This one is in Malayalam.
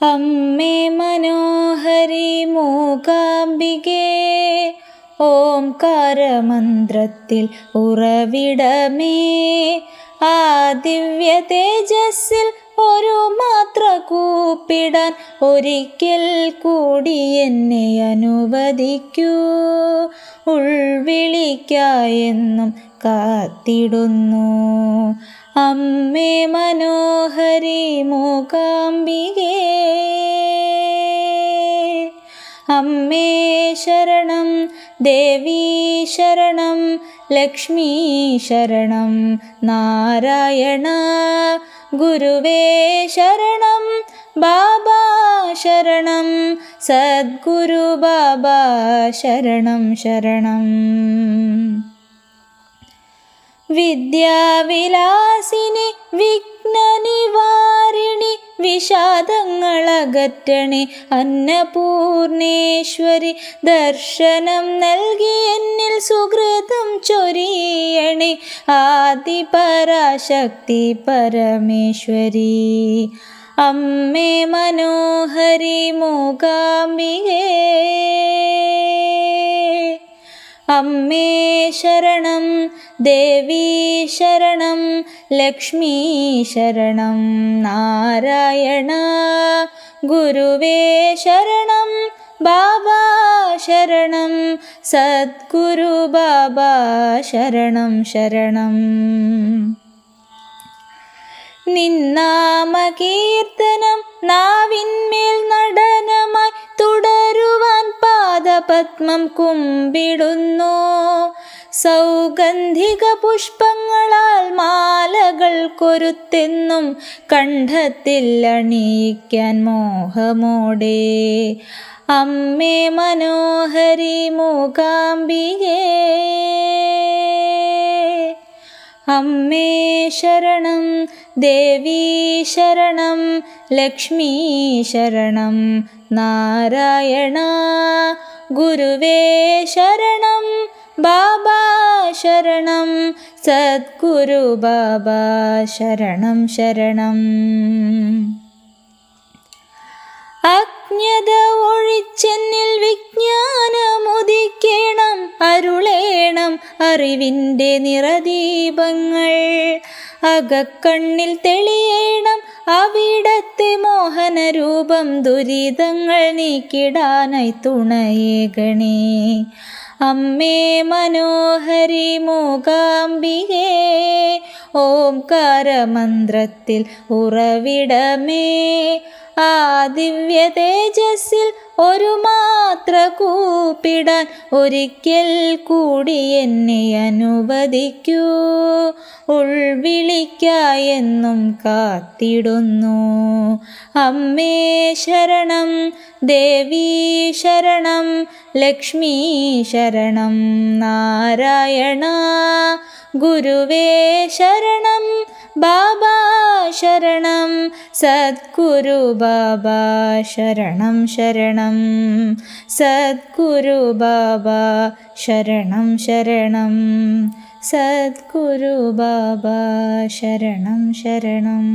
അമ്മേ മനോഹരി മൂകാംബികേ ഓംകാരമന്ത്രത്തിൽ ഉറവിടമേ. ആ ദിവ്യ തേജസ്സിൽ ഒരു മാത്ര കൂപ്പിടാൻ ഒരിക്കൽ കൂടി എന്നെ അനുവദിക്കൂ. ഉൾവിളിക്കായെന്നും കാത്തിടുന്നു. അമ്മേ മനോഹരി മൂകാംബികേ. അമ്മേ ശരണം ദേവീ ശരണം ലക്ഷ്മീ ശരണം നാരായണ गुरुवे शरणं बाबा शरणं सद्गुरु बाबा शरणं शरणम् विद्याविलासिनि विघ्ननिवा വിഷാദങ്ങളകറ്റണി. അന്നപൂർണേശ്വരി ദർശനം നൽകി എന്നിൽ സുഹൃതം ചൊരിയണി. ആദിപരാശക്തി പരമേശ്വരി അമ്മേ മനോഹരി മൂകാംബികേ. അമ്മേ ശരണം ദേവീ ശരണം ലക്ഷ്മീ ശരണം നാരായണ ഗുരുവേ ശരണം ബാബാ ശരണം സദ്ഗുരു ബാബാ ശരണം ശരണം നിന്നാമകീർത്തനം നാവിന്മേൽ നടനമായി തുടരുവാൻ പാദപത്മം കുമ്പിടുന്നു. സൗഗന്ധിക പുഷ്പങ്ങളാൽ മാലകൾ കൊരുത്തെന്നും കണ്ഠത്തിൽ അണിയിക്കാൻ മോഹമോടെ. അമ്മേ മനോഹരി മൂകാംബികേ. അമ്മേ ശരണം ദേവീ ശരണം ലക്ഷ്മീ ശരണം നാരായണ ഗുരുവേ ശരണം ബാബാ ശരണം. സദ്ഗുരു ബാബ ശരണം ശരണം. അജ്ഞത ഒഴിച്ചെന്നിൽ വിജ്ഞാനമുദിക്കണം അരുളേണം അറിവിന്റെ നിറദീപങ്ങൾ. അകക്കണ്ണിൽ തെളിയേണം അവിടത്തെ മോഹനരൂപം ദുരിതങ്ങൾ നീക്കിടാനായി തുണയേകണേ അമ്മേ മനോഹരി മൂകാംബികേ ഓംകാരമന്ത്രത്തിൽ ഉറവിടമേ. ആ ദിവ്യ തേജസ്സിൽ ഒരു മാത്ര കൂപ്പിടാൻ ഒരിക്കൽ കൂടി എന്നെ അനുവദിക്കൂ. ഉൾവിളിക്കായെന്നും കാത്തിടുന്നു. അമ്മേ ശരണം देवी शरणं लक्ष्मीशरणं नारायणा गुरुवे शरणं बाबा शरणं सद्गुरु बाबा शरणं शरणं सद्गुरु बाबा शरणं शरणं सद्गुरु बाबा शरणं शरणम्